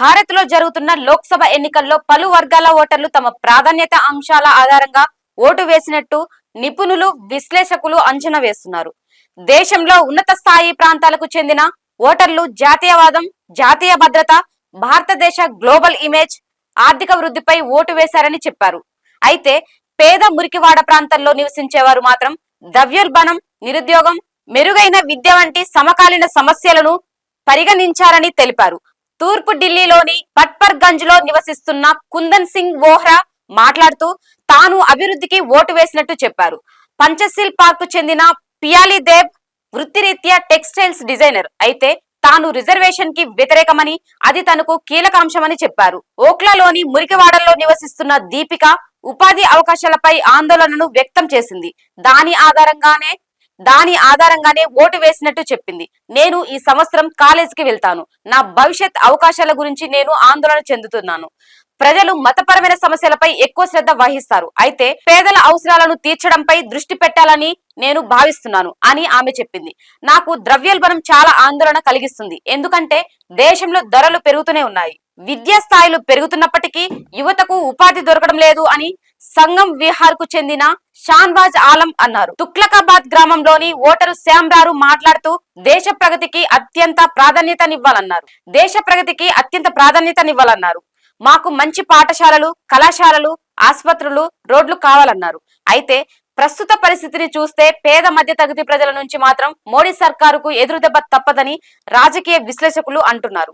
భారత్లో జరుగుతున్న లోక్సభ ఎన్నికల్లో పలు వర్గాల ఓటర్లు తమ ప్రాధాన్యత అంశాల ఆధారంగా ఓటు వేసినట్టు నిపుణులు విశ్లేషకులు అంచనా వేస్తున్నారు. దేశంలో ఉన్నత స్థాయి ప్రాంతాలకు చెందిన ఓటర్లు జాతీయవాదం జాతీయ భద్రత భారతదేశ గ్లోబల్ ఇమేజ్ ఆర్థిక వృద్ధిపై ఓటు వేశారని చెప్పారు. అయితే పేద మురికివాడ ప్రాంతాల్లో నివసించేవారు మాత్రం ద్రవ్యోల్బణం నిరుద్యోగం మెరుగైన విద్య వంటి సమకాలీన సమస్యలను పరిగణించారని తెలిపారు. తూర్పు ఢిల్లీలోని పట్పర్గంజ్లో నివసిస్తున్న కుందన్ సింగ్ వోహ్రా మాట్లాడుతూ తాను అభివృద్ధికి ఓటు వేసినట్టు చెప్పారు. పంచశీల్ పార్క్ చెందిన పియాలిదేవ్ వృత్తిరీత్యా టెక్స్టైల్స్ డిజైనర్. అయితే తాను రిజర్వేషన్కి వ్యతిరేకమని అది తనకు కీలక అంశమని చెప్పారు. ఓక్లాలోని మురికివాడల్లో నివసిస్తున్న దీపిక ఉపాధి అవకాశాలపై ఆందోళనను వ్యక్తం చేసింది. దాని ఆధారంగానే దాని ఆధారంగానే ఓటు వేసినట్టు చెప్పింది. నేను ఈ సంవత్సరం కాలేజీకి వెళ్తాను. నా భవిష్యత్ అవకాశాల గురించి నేను ఆందోళన చెందుతున్నాను. ప్రజలు మతపరమైన సమస్యలపై ఎక్కువ శ్రద్ధ వహిస్తారు. అయితే పేదల అవసరాలను తీర్చడంపై దృష్టి పెట్టాలని నేను భావిస్తున్నాను అని ఆమె చెప్పింది. నాకు ద్రవ్యోల్బణం చాలా ఆందోళన కలిగిస్తుంది. ఎందుకంటే దేశంలో ధరలు పెరుగుతూనే ఉన్నాయి. విద్యా స్థాయిలు పెరుగుతున్నప్పటికీ యువతకు ఉపాధి దొరకడం లేదు అని సంగం విహార్కు చెందిన షాన్వాజ్ ఆలం అన్నారు. తుక్లకాబాద్ గ్రామంలోని ఓటరు శ్యాంరారు మాట్లాడుతూ దేశ ప్రగతికి అత్యంత ప్రాధాన్యతనివ్వాలన్నారు. దేశ ప్రగతికి అత్యంత ప్రాధాన్యతనివ్వాలన్నారు. మాకు మంచి పాఠశాలలు కళాశాలలు ఆసుపత్రులు రోడ్లు కావాలన్నారు. అయితే ప్రస్తుత పరిస్థితిని చూస్తే పేద మధ్య తగతి ప్రజల నుంచి మాత్రం మోడీ సర్కారుకు ఎదురుదెబ్బ తప్పదని రాజకీయ విశ్లేషకులు అంటున్నారు.